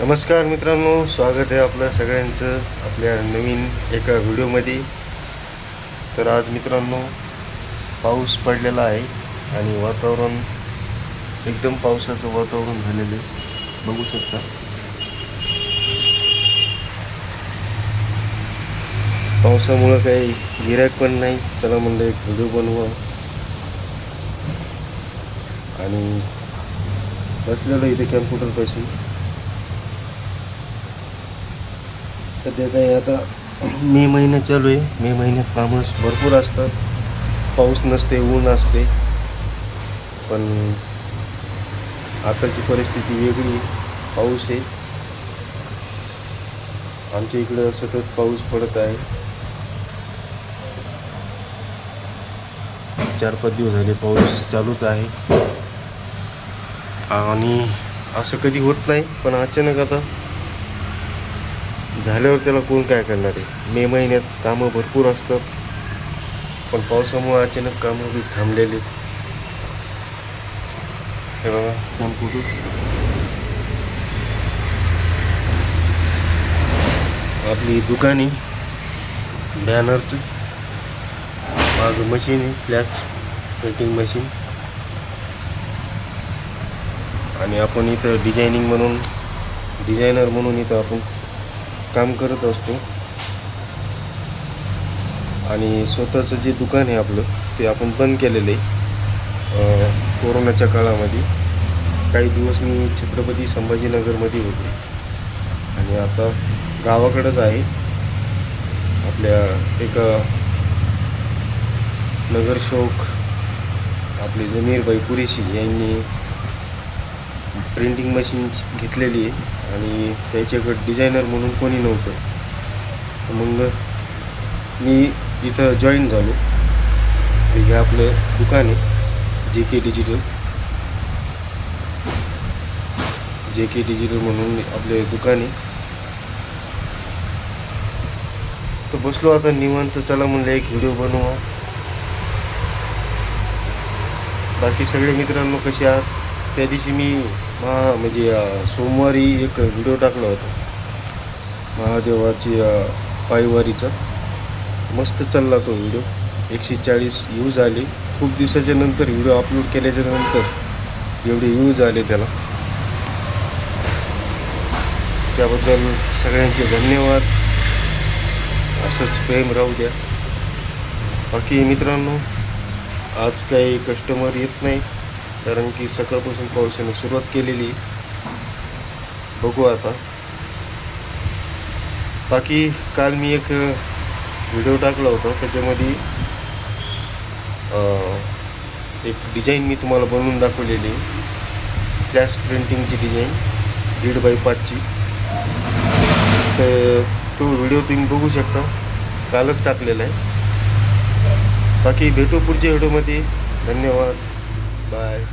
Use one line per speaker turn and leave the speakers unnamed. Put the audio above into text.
नमस्कार मित्रांनो स्वागत आहे आपलं सगळ्यांचं आपल्या नवीन एका व्हिडिओमध्ये. तर आज मित्रांनो पाऊस पडलेला आहे आणि वातावरण एकदम पावसाचं वातावरण झालेलं आहे. बघू शकता. पावसामुळं काही गिरायक पण नाही. चला म्हणलं एक व्हिडिओ बनवा. आणि बसलेलो इथे कॅम्प्युटरपाशी सध्या काही आता मे महिना चालू आहे. मे महिन्यात कामं भरपूर असतात. पाऊस नसते ऊन असते. पण आताची परिस्थिती वेगळी आहे. पाऊस आहे. आमच्या इकडं सतत पाऊस पडत आहे. चार पाच दिवस झाले पाऊस चालूच आहे. आणि असं कधी होत नाही पण अचानक आता झाल्यावर त्याला कोण काय करणार आहे? मे महिन्यात कामं भरपूर असतात. पण पावसामुळे अचानक कामं बी थांबलेली हे बघा काम कुठून? आपली दुकाने बॅनरचं. माझं मशीन आहे फ्लॅक्स प्रिंटिंग मशीन आणि आपण इथं डिझायनिंग म्हणून डिझायनर म्हणून इथं आपण काम करत असतो. आणि स्वतःचं जे दुकान आहे आपलं ते आपण बंद केलेलं आहे. कोरोनाच्या काळामध्ये. काही दिवस मी छत्रपती संभाजीनगरमध्ये होते. आणि आता गावाकडंच आहे. आपल्या एका नगरशोक आपले जमीरबाई पुरेशी यांनी प्रिंटिंग मशीन घेतलेली आहे. आणि त्याच्याकडे डिझायनर म्हणून कोणी नव्हतं. तर मग मी इथं जॉईन झालो. हे आपलं दुकान आहे जे के डिजिटल जे के डिजिटल म्हणून आपले दुकान आहे. तर बसलो आता निवांत. चला म्हणलं एक व्हिडिओ बनवा. बाकी सगळे मित्रांनो कसे आहात? त्या दिवशी मी म्हणजे सोमवारी एक व्हिडिओ टाकला होता. महादेवाची पायवारीचा. मस्त चालला तो व्हिडिओ एकशे चाळीस व्ह्यूज आले. खूप दिवसाच्या नंतर व्हिडिओ अपलोड केल्याच्यानंतर एवढे व्ह्यूज आले त्याला. त्याबद्दल सगळ्यांचे धन्यवाद. असंच प्रेम राहू द्या. बाकी मित्रांनो आज काही कस्टमर येत नाही. कारण की सकाळपासून पावसाने सुरुवात केलेली. बघू आता. बाकी काल मी एक व्हिडिओ टाकला होता. त्याच्यामध्ये एक डिझाईन मी तुम्हाला बनवून दाखवलेली. आहे फ्लॅश प्रिंटिंगची डिझाईन दीड बाय पाचची. तर तो व्हिडिओ तुम्ही बघू शकता. कालच टाकलेला आहे. बाकी भेटू पुढच्या व्हिडिओमध्ये. धन्यवाद. बाय